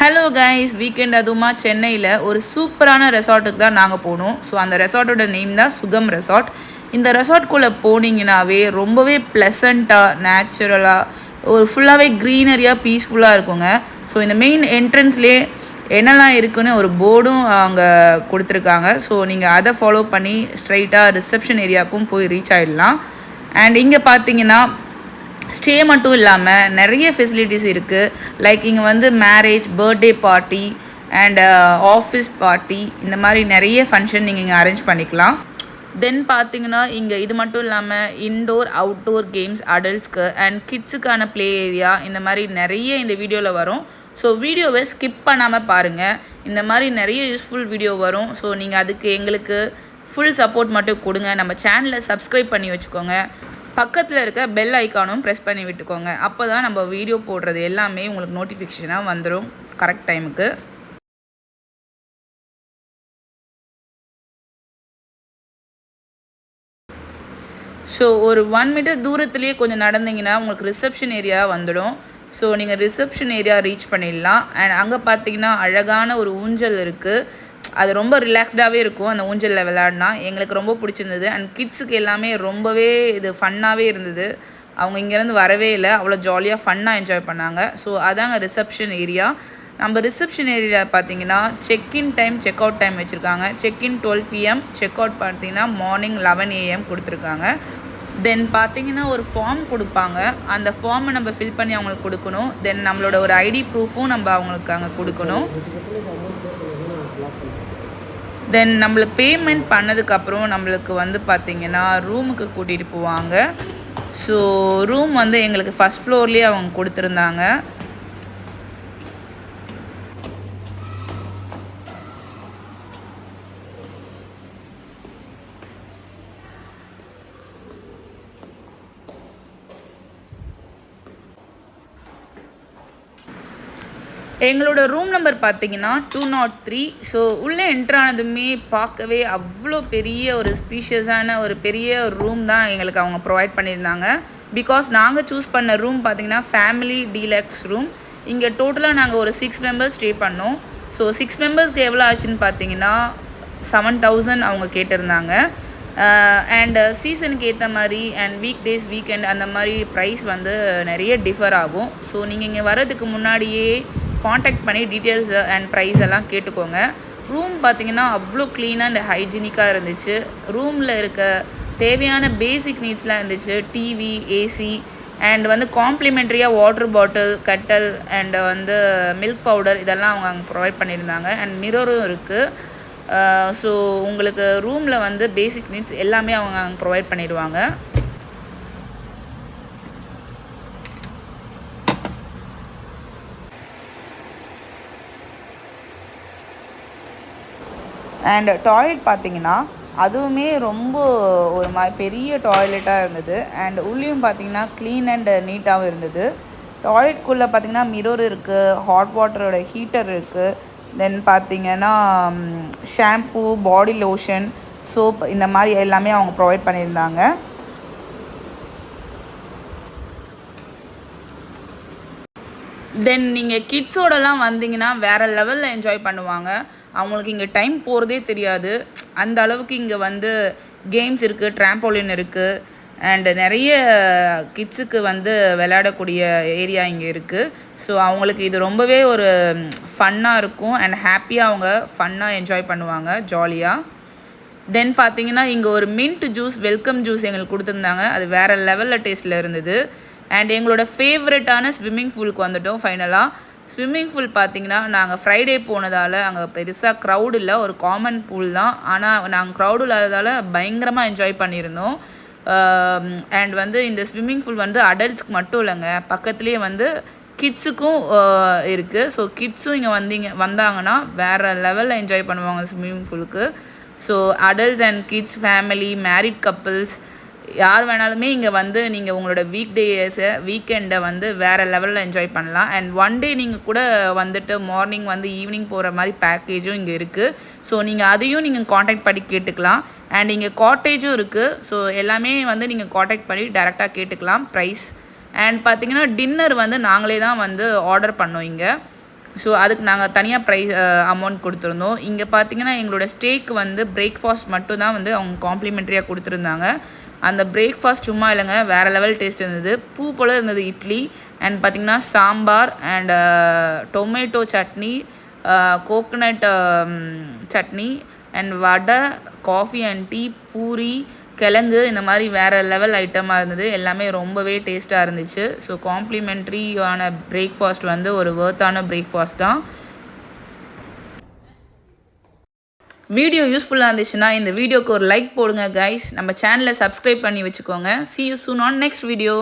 Hello guys weekend அதுவுமா சென்னையில் ஒரு சூப்பரான ரெசார்ட்டுக்கு தான் நாங்கள் போனோம். ஸோ அந்த ரெசார்ட்டோட நேம் தான் சுகம் ரெசார்ட் இந்த ரெசார்ட்குள்ளே போனீங்கன்னாவே ரொம்பவே ப்ளசண்ட்டாக நேச்சுரலாக ஒரு ஃபுல்லாகவே க்ரீனரியாக பீஸ்ஃபுல்லாக இருக்குங்க. ஸோ இந்த மெயின் என்ட்ரன்ஸ்லேயே என்னெல்லாம் இருக்குன்னு ஒரு போர்டும் அங்கே கொடுத்துருக்காங்க. ஸோ நீங்கள் அதை ஃபாலோ பண்ணி ஸ்ட்ரைட்டாக ரிசப்ஷன் ஏரியாவுக்கும் போய் ரீச் ஆகிடலாம் அண்ட் இங்கே பார்த்தீங்கன்னா ஸ்டே மட்டும் இல்லாமல் நிறைய ஃபெசிலிட்டிஸ் இருக்குது லைக் இங்கே வந்து marriage birthday party and office party இந்த மாதிரி நிறைய ஃபங்க்ஷன் நீங்கள் இங்கே அரேஞ்ச் பண்ணிக்கலாம். தென் பார்த்தீங்கன்னா இங்கே இது மட்டும் இல்லாமல் இன்டோர் அவுட்டோர் கேம்ஸ் அடல்ட்ஸ்க்கு அண்ட் கிட்ஸுக்கான ப்ளே ஏரியா இந்த மாதிரி நிறைய இந்த வீடியோவில் வரும். ஸோ வீடியோவை ஸ்கிப் பண்ணாமல் பாருங்கள் இந்த மாதிரி நிறைய யூஸ்ஃபுல் வீடியோ வரும். ஸோ நீங்கள் அதுக்கு எங்களுக்கு ஃபுல் சப்போர்ட் மட்டும் கொடுங்க. நம்ம சேனலை சப்ஸ்கிரைப் பண்ணி வச்சுக்கோங்க. பக்கத்தில் இருக்க பெல் ஐக்கானும் ப்ரெஸ் பண்ணி விட்டுக்கோங்க. அப்போ தான் நம்ம வீடியோ போடுறது எல்லாமே உங்களுக்கு நோட்டிஃபிகேஷனாக வந்துடும் கரெக்ட் டைமுக்கு ஸோ ஒரு ஒன் மீட்டர் தூரத்துலேயே கொஞ்சம் நடந்தீங்கன்னா உங்களுக்கு ரிசப்ஷன் ஏரியா வந்துடும். ஸோ நீங்கள் ரிசப்ஷன் ஏரியா ரீச் பண்ணிடலாம். அண்ட் அங்கே பார்த்தீங்கன்னா அழகான ஒரு ஊஞ்சல் இருக்குது அது ரொம்ப ரிலாக்ஸ்டாகவே இருக்கும். அந்த ஊஞ்சலில் விளையாடினா எங்களுக்கு ரொம்ப பிடிச்சிருந்தது. அண்ட் கிட்ஸுக்கு எல்லாமே ரொம்பவே இது ஃபன்னாகவே இருந்தது. அவங்க இங்கேருந்து வரவே இல்லை. அவ்வளோ ஜாலியாக ஃபன்னாக என்ஜாய் பண்ணாங்க. ஸோ அதாங்க ரிசப்ஷன் ஏரியா நம்ம ரிசப்ஷன் ஏரியாவில் பார்த்தீங்கன்னா check in time check out time வச்சுருக்காங்க. Check in twelve PM check out பார்த்தீங்கன்னா மார்னிங் லெவன் ஏஎம் கொடுத்துருக்காங்க. தென் பார்த்தீங்கன்னா ஒரு ஃபார்ம் கொடுப்பாங்க. அந்த ஃபார்மை நம்ம ஃபில் பண்ணி அவங்களுக்கு கொடுக்கணும். தென் நம்மளோட ஒரு ஐடி ப்ரூஃபும் நம்ம அவங்களுக்கு அங்கே கொடுக்கணும். தென் நம்மளுக்கு பேமெண்ட் பண்ணதுக்கப்புறம் நம்மளுக்கு வந்து பார்த்திங்கன்னா ரூமுக்கு கூட்டிகிட்டு போவாங்க. ஸோ ரூம் வந்து எங்களுக்கு ஃபஸ்ட் ஃப்ளோர்லேயே அவங்க கொடுத்துருந்தாங்க. எங்களோட ரூம் நம்பர் பார்த்தீங்கன்னா டூ நாட் த்ரீ ஸோ உள்ளே என்ட்ரானதுமே பார்க்கவே அவ்வளோ பெரிய ஒரு ஸ்பீஷியஸான ஒரு பெரிய ஒரு ரூம் தான் எங்களுக்கு அவங்க ப்ரொவைட் பண்ணியிருந்தாங்க. பிகாஸ் நாங்கள் சூஸ் பண்ண ரூம் பார்த்தீங்கன்னா ஃபேமிலி டீலக்ஸ் ரூம் இங்கே டோட்டலாக நாங்கள் ஒரு சிக்ஸ் மெம்பர்ஸ் ஸ்டே பண்ணோம். ஸோ சிக்ஸ் மெம்பர்ஸ்க்கு எவ்வளோ ஆச்சுன்னு பார்த்தீங்கன்னா செவன் தௌசண்ட் அவங்க கேட்டிருந்தாங்க. அண்ட் சீசனுக்கு ஏற்ற மாதிரி அண்ட் வீக் டேஸ் வீக்கெண்ட் அந்த மாதிரி ப்ரைஸ் வந்து நிறைய டிஃபர் ஆகும். ஸோ நீங்கள் இங்கே வர்றதுக்கு முன்னாடியே காண்டாக்ட் பண்ணி டீட்டெயில்ஸ் அண்ட் ப்ரைஸ் எல்லாம் கேட்டுக்கோங்க. ரூம் பார்த்தீங்கன்னா அவ்வளோ க்ளீனாக அண்ட் ஹைஜீனிக்காக இருந்துச்சு. ரூமில் இருக்க தேவையான பேசிக் நீட்ஸ்லாம் இருந்துச்சு. டிவி ஏசி அண்ட் வந்து காம்ப்ளிமெண்ட்ரியாக வாட்டர் பாட்டில் கட்டல் அண்ட் வந்து மில்க் பவுடர் இதெல்லாம் அவங்க அங்கே ப்ரொவைட் பண்ணியிருந்தாங்க. அண்ட் மிரரும் இருக்குது ஸோ உங்களுக்கு ரூமில் வந்து பேசிக் நீட்ஸ் எல்லாமே அவங்க அங்கே ப்ரொவைட் பண்ணிடுவாங்க. அண்ட் டாய்லெட் பார்த்தீங்கன்னா அதுவுமே ரொம்ப ஒரு மாதிரி பெரிய டாய்லெட்டாக இருந்தது. அண்ட் உள்ளேயும் பார்த்தீங்கன்னா க்ளீன் அண்ட் நீட்டாகவும் இருந்தது. டாய்லெட்குள்ளே பார்த்தீங்கன்னா மிரர் இருக்குது ஹாட் வாட்டரோட ஹீட்டர் இருக்குது தென் பார்த்தீங்கன்னா ஷாம்பு பாடி லோஷன் சோப் இந்த மாதிரி எல்லாமே அவங்க ப்ரொவைட் பண்ணியிருந்தாங்க. தென் நீங்கள் கிட்ஸோடலாம் வந்தீங்கன்னா வேறு லெவலில் என்ஜாய் பண்ணுவாங்க. அவங்களுக்கு இங்கே டைம் போகிறதே தெரியாது. அந்த அளவுக்கு இங்கே வந்து கேம்ஸ் இருக்குது ட்ராம்போலின் இருக்குது அண்டு நிறைய கிட்ஸுக்கு வந்து விளையாடக்கூடிய ஏரியா இங்கே இருக்குது ஸோ அவங்களுக்கு இது ரொம்பவே ஒரு ஃபன்னாக இருக்கும் அண்ட் ஹாப்பியாக அவங்க ஃபன்னாக என்ஜாய் பண்ணுவாங்க ஜாலியாக தென் பார்த்தீங்கன்னா இங்கே ஒரு மின்ட் ஜூஸ் வெல்கம் ஜூஸ் எங்களுக்கு கொடுத்துருந்தாங்க. அது வேறு லெவலில் டேஸ்ட்டில் இருந்தது. அண்ட் எங்களோட ஃபேவரட்டான ஸ்விம்மிங் பூலுக்கு வந்துட்டோம் ஃபைனலாக ஸ்விம்மிங் பூல் பார்த்தீங்கன்னா நாங்கள் ஃப்ரைடே போனதால் அங்கே பெருசாக க்ரௌட் இல்லை ஒரு காமன் பூல் தான். ஆனால் நாங்கள் க்ரௌடு இல்லாததால் பயங்கரமாக என்ஜாய் பண்ணியிருந்தோம். அண்ட் வந்து இந்த ஸ்விம்மிங் பூல் வந்து அடல்ட்ஸ்க்கு மட்டும் இல்லைங்க. பக்கத்துலேயே வந்து கிட்ஸுக்கும் இருக்குது ஸோ கிட்ஸும் இங்கே வந்தீங்க வந்தாங்கன்னா வேறு லெவலில் என்ஜாய் பண்ணுவாங்க swimming பூலுக்கு so adults and kids family married couples யார் வேணாலுமே இங்கே வந்து நீங்கள் உங்களோட வீக் டேஸை வீக்கெண்டை வந்து வேறு லெவலில் என்ஜாய் பண்ணலாம். அண்ட் ஒன் டே நீங்கள் கூட வந்துட்டு மார்னிங் வந்து ஈவினிங் போகிற மாதிரி பேக்கேஜும் இங்கே இருக்குது ஸோ நீங்கள் அதையும் நீங்கள் காண்டாக்ட் பண்ணி கேட்டுக்கலாம். அண்ட் இங்கே காட்டேஜும் இருக்குது ஸோ எல்லாமே வந்து நீங்கள் காண்டாக்ட் பண்ணி டேரெக்டாக கேட்டுக்கலாம் ப்ரைஸ் அண்ட் பார்த்தீங்கன்னா டின்னர் வந்து நாங்களே தான் வந்து ஆர்டர் பண்ணோம் இங்கே. ஸோ அதுக்கு நாங்கள் தனியாக ப்ரைஸ் அமௌண்ட் கொடுத்துருந்தோம். இங்கே பார்த்தீங்கன்னா எங்களோட ஸ்டேக்கு வந்து பிரேக்ஃபாஸ்ட் மட்டும் தான் வந்து அவங்க காம்ப்ளிமெண்ட்ரியாக கொடுத்துருந்தாங்க. அந்த பிரேக்ஃபாஸ்ட் சும்மா இல்லைங்க வேறு லெவல் டேஸ்ட் இருந்தது. பூ போல் இருந்தது இட்லி அண்ட் பார்த்திங்கன்னா sambar and tomato uh, chutney uh, coconut um, chutney and vada coffee and tea puri கிழங்கு இந்த மாதிரி வேறு லெவல் ஐட்டமாக இருந்தது. எல்லாமே ரொம்பவே டேஸ்ட்டாக இருந்துச்சு. ஸோ காம்ப்ளிமெண்ட்ரியான பிரேக்ஃபாஸ்ட் வந்து ஒரு வேர்த்தான பிரேக்ஃபாஸ்ட் தான். வீடியோ யூஸ்ஃபுல்லாக இருந்துச்சுன்னா இந்த வீடியோக்கு ஒரு லைக் போடுங்க கைஸ் நம்ம சேனலை சப்ஸ்கிரைப் பண்ணி வச்சுக்கோங்க. See you soon on next video